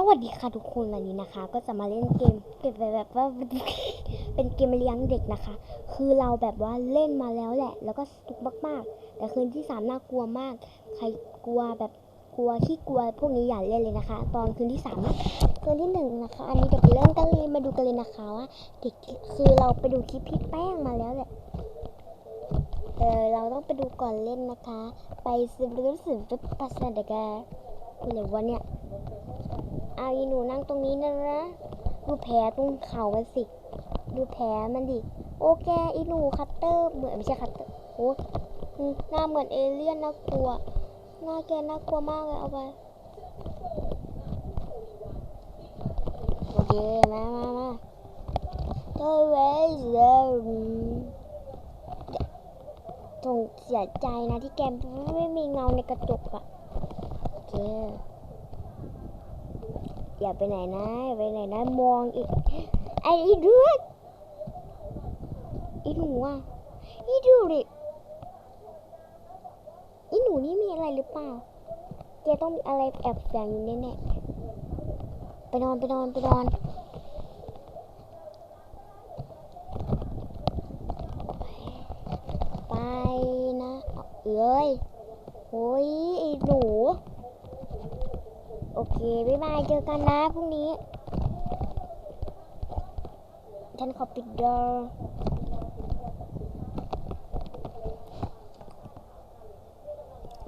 สวัสดีค่ะทุกคนวันนี้นะคะ ก็จะมาเล่นเกมเก็บแบบว่าเป็นเกมเลี้ยงเด็กนะคะ คือเราแบบว่าเล่นมาแล้วแหละ แล้วก็สุกมากๆ แต่คืนที่สามน่ากลัวมาก ใครกลัวแบบกลัวขี้กลัวพวกนี้อย่าเล่นเลยนะคะ ตอนคืนที่สามคืนที่หนึ่งนะคะ อันนี้เดี๋ยวไปเริ่มกันเลยมาดูกันเลยนะคะว่าเด็กคือเราไปดูคลิปพี่แป้งมาแล้วแหละเออเราต้องไปดูก่อนเล่นนะคะ ไปสืบรู้สึกจุดปัสสาวะเด็กอะไรวะเนี่ย เอาอีหนูนั่งตรงนี้นะนะดูแผลตรงเข่ามันสิ ดูแผลมันดิ โอแกอีหนูคัตเตอร์ เหมือนไม่ใช่คัตเตอร์โอ้หน้าเหมือนเอเลี่ยนน่ากลัว หน้าแกน่ากลัวมากเลยเอาไป โอเค มามามาเธอเวสเดอร์สงเสียใจนะที่แกไม่มีเงาในกระจกอะโอเค อย่าไปไหนนะอย่าไปไหนนะมองอีกไอ้อีดูดอีหนูอะอีดูดิอีหนูนี่มีอะไรหรือเปล่าแกต้องมีอะไรแอบแฝงอยู่แน่ๆไปนอนไปนอนไปนอนไปนะเอาเอ้ยโอ้ยไอ้หนู โอเค บ๊ายบาย เจอกันนะพรุ่งนี้ ฉันขอปิดดอร์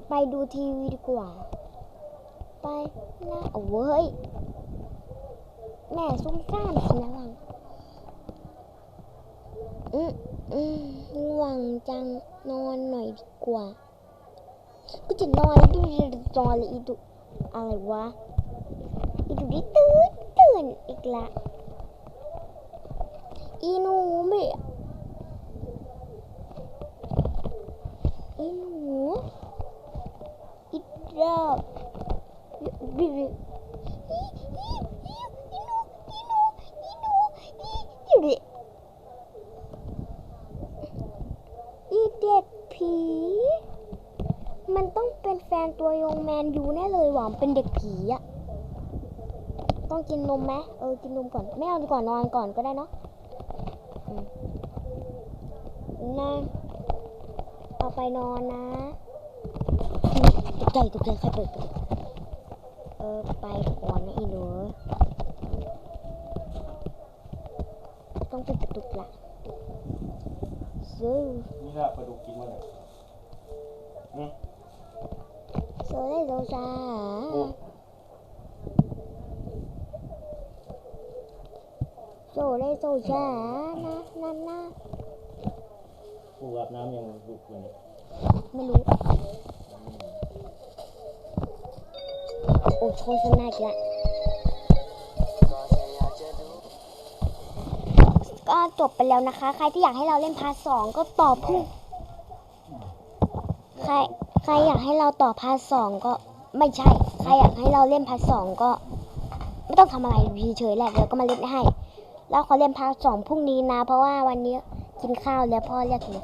ไปดูทีวีดีกว่า ไปนะโอ้เว้ย แม่ซุ่มซ่ามสินะวัง อืมอืมง่วงจัง นอนหน่อยดีกว่า ก็จะนอนแล้วดูจะนอนเลยอีดุ อะไรวะอีดูดิตื่นตื่นอีกละอีหนูไม่อีหนูอีดอกบิบิอีอีอีอีหนูอีหนูอีหนูอีดูดิอีเด็กผีมันต้องเป็ นแฟนตัวยงแมนยูแน่เลยหวังเป็นเด็กผีอะต้องกินนมไหมเออกินนมก่อนไม่เอาดีกว่านอนก่อนก็ได้เนาะนะเอาไปนอนนะอืมตกใจตกใจใครเปิดกันเออไปก่อนนะอีหนูต้องปิดประตูละซื้อนี่ละปลาดุกกินมาเลยอืม ได้โซซาโอ้โซได้โซซานะนะนะกูอาบน้ำยังดุกเลยไม่รู้ โอ้โฆษณาอีกแล้วก็จบไปแล้วนะคะ ใครที่อยากให้เราเล่นพาร์ทสองก็ตอบผู้ใคร ใครอยากให้เราต่อพาร์ทสองก็ไม่ใช่ ใครอยากให้เราเล่นพาร์ทสองก็ ไม่ต้องทำอะไรพีเฉยแหละเดี๋ยวก็มาเล่นให้ แล้วขอเล่นพาร์ทสองพรุ่งนี้นะ เพราะว่าวันนี้กินข้าวแล้วพ่อเรียกกินข้าว